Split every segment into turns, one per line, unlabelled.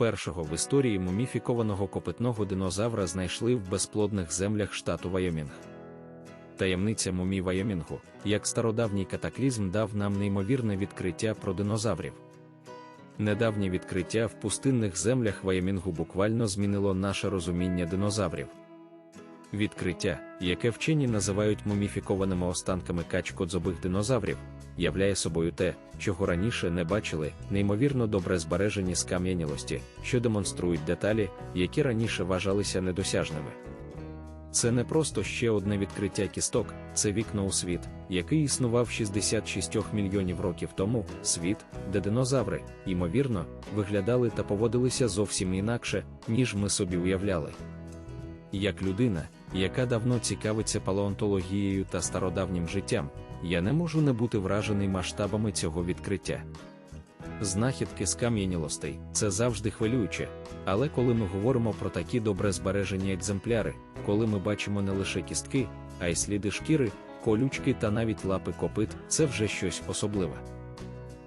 Першого в історії муміфікованого копитного динозавра знайшли в безплодних землях штату Вайомінг. Таємниця мумій Вайомінгу, як стародавній катаклізм дав нам неймовірне відкриття про динозаврів. Недавнє відкриття в пустинних землях Вайомінгу буквально змінило наше розуміння динозаврів. Відкриття, яке вчені називають муміфікованими останками качкодзобих динозаврів, являє собою те, чого раніше не бачили, неймовірно добре збережені скам'янілості, що демонструють деталі, які раніше вважалися недосяжними. Це не просто ще одне відкриття кісток, це вікно у світ, який існував 66 мільйонів років тому, світ, де динозаври, ймовірно, виглядали та поводилися зовсім інакше, ніж ми собі уявляли. Як людина, яка давно цікавиться палеонтологією та стародавнім життям, я не можу не бути вражений масштабами цього відкриття. Знахідки скам'янілостей це завжди хвилююче, але коли ми говоримо про такі добре збережені екземпляри, коли ми бачимо не лише кістки, а й сліди шкіри, колючки та навіть лапи копит, це вже щось особливе.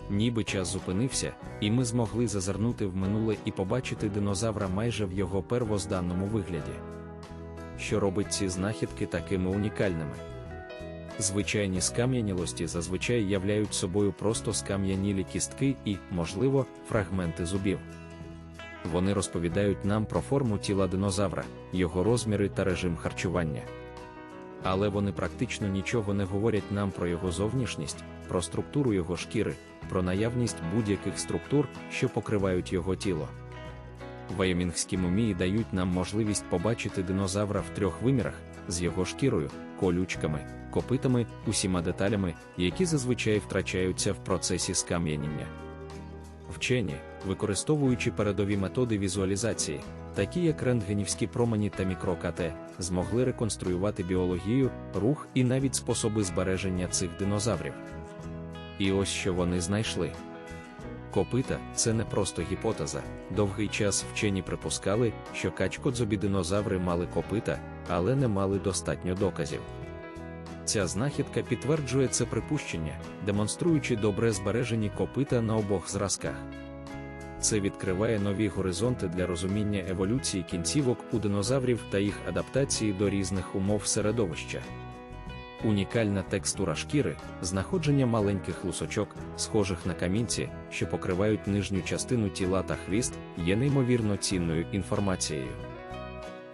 Ніби час зупинився, і ми змогли зазирнути в минуле і побачити динозавра майже в його первозданному вигляді. Що робить ці знахідки такими унікальними? Звичайні скам'янілості зазвичай являють собою просто скам'янілі кістки і, можливо, фрагменти зубів. Вони розповідають нам про форму тіла динозавра, його розміри та режим харчування. Але вони практично нічого не говорять нам про його зовнішність, про структуру його шкіри, про наявність будь-яких структур, що покривають його тіло. Вайомінгські мумії дають нам можливість побачити динозавра в трьох вимірах з його шкірою, колючками, копитами, усіма деталями, які зазвичай втрачаються в процесі скам'яніння. Вчені, використовуючи передові методи візуалізації, такі як рентгенівські промені та мікро-КТ, змогли реконструювати біологію, рух і навіть способи збереження цих динозаврів. І ось що вони знайшли. Копита це не просто гіпотеза. Довгий час вчені припускали, що качкодзобі динозаври мали копита, але не мали достатньо доказів. Ця знахідка підтверджує це припущення, демонструючи добре збережені копита на обох зразках. Це відкриває нові горизонти для розуміння еволюції кінцівок у динозаврів та їх адаптації до різних умов середовища. Унікальна текстура шкіри, знаходження маленьких лусочок, схожих на камінці, що покривають нижню частину тіла та хвіст, є неймовірно цінною інформацією.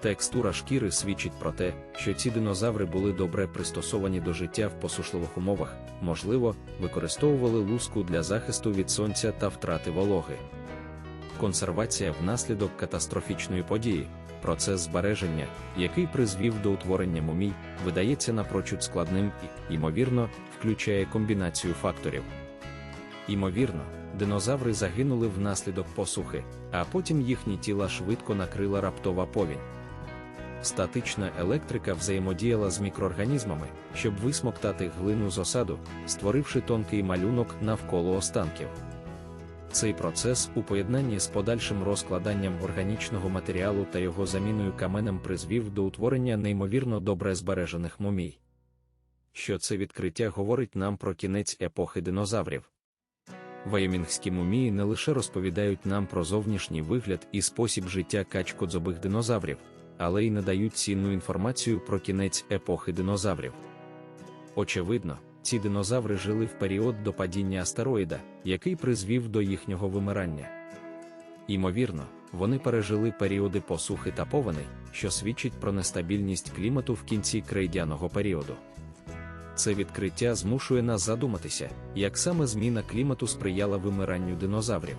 Текстура шкіри свідчить про те, що ці динозаври були добре пристосовані до життя в посушливих умовах, можливо, використовували луску для захисту від сонця та втрати вологи. Консервація внаслідок катастрофічної події, процес збереження, який призвів до утворення мумій, видається напрочуд складним і, ймовірно, включає комбінацію факторів. Ймовірно, динозаври загинули внаслідок посухи, а потім їхні тіла швидко накрила раптова повінь. Статична електрика взаємодіяла з мікроорганізмами, щоб висмоктати глину з осаду, створивши тонкий малюнок навколо останків. Цей процес у поєднанні з подальшим розкладанням органічного матеріалу та його заміною каменем призвів до утворення неймовірно добре збережених мумій. Що це відкриття говорить нам про кінець епохи динозаврів. Вайомінгські мумії не лише розповідають нам про зовнішній вигляд і спосіб життя качкодзобих динозаврів, але й надають цінну інформацію про кінець епохи динозаврів. Очевидно, ці динозаври жили в період до падіння астероїда, який призвів до їхнього вимирання. Ймовірно, вони пережили періоди посухи та повеней, що свідчить про нестабільність клімату в кінці крейдяного періоду. Це відкриття змушує нас задуматися, як саме зміна клімату сприяла вимиранню динозаврів.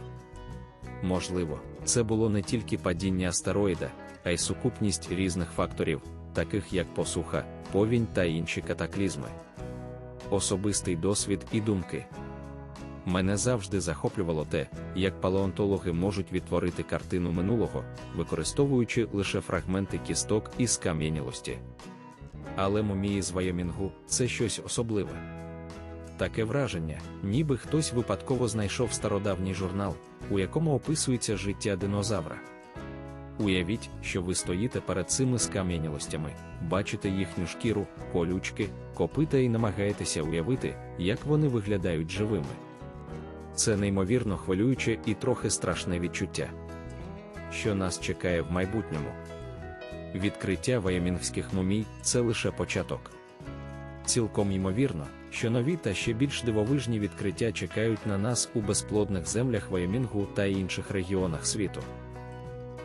Можливо, це було не тільки падіння астероїда, а й сукупність різних факторів, таких як посуха, повінь та інші катаклізми. Особистий досвід і думки. Мене завжди захоплювало те, як палеонтологи можуть відтворити картину минулого, використовуючи лише фрагменти кісток і скам'янілості. Але мумії з Вайомінгу це щось особливе. Таке враження, ніби хтось випадково знайшов стародавній журнал, у якому описується життя динозавра. Уявіть, що ви стоїте перед цими скам'янілостями, бачите їхню шкіру, колючки, копита і намагаєтеся уявити, як вони виглядають живими. Це неймовірно хвилююче і трохи страшне відчуття. що нас чекає в майбутньому. Відкриття вайомінгських мумій це лише початок. Цілком ймовірно, що нові та ще більш дивовижні відкриття чекають на нас у безплодних землях Вайомінгу та інших регіонах світу.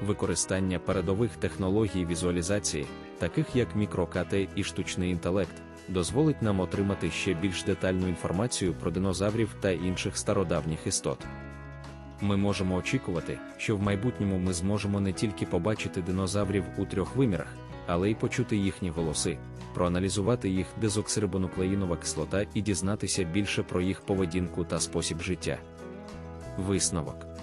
Використання передових технологій візуалізації, таких як мікрокати і штучний інтелект, дозволить нам отримати ще більш детальну інформацію про динозаврів та інших стародавніх істот. Ми можемо очікувати, що в майбутньому ми зможемо не тільки побачити динозаврів у трьох вимірах, але й почути їхні голоси, проаналізувати їх дезоксирибонуклеїнова кислота і дізнатися більше про їх поведінку та спосіб життя. Висновок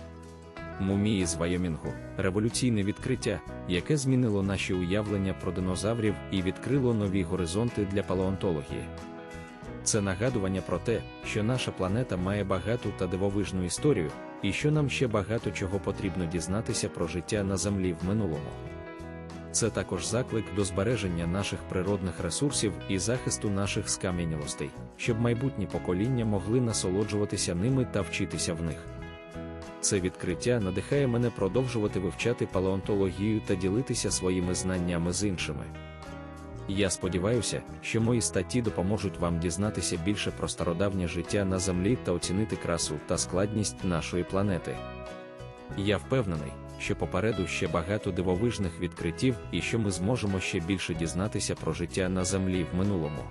Мумії з Вайомінгу революційне відкриття, яке змінило наші уявлення про динозаврів і відкрило нові горизонти для палеонтології. Це нагадування про те, що наша планета має багату та дивовижну історію, і що нам ще багато чого потрібно дізнатися про життя на Землі в минулому. Це також заклик до збереження наших природних ресурсів і захисту наших скам'янілостей, щоб майбутні покоління могли насолоджуватися ними та вчитися в них. Це відкриття надихає мене продовжувати вивчати палеонтологію та ділитися своїми знаннями з іншими. Я сподіваюся, що мої статті допоможуть вам дізнатися більше про стародавнє життя на Землі та оцінити красу та складність нашої планети. Я впевнений, що попереду ще багато дивовижних відкриттів і що ми зможемо ще більше дізнатися про життя на Землі в минулому.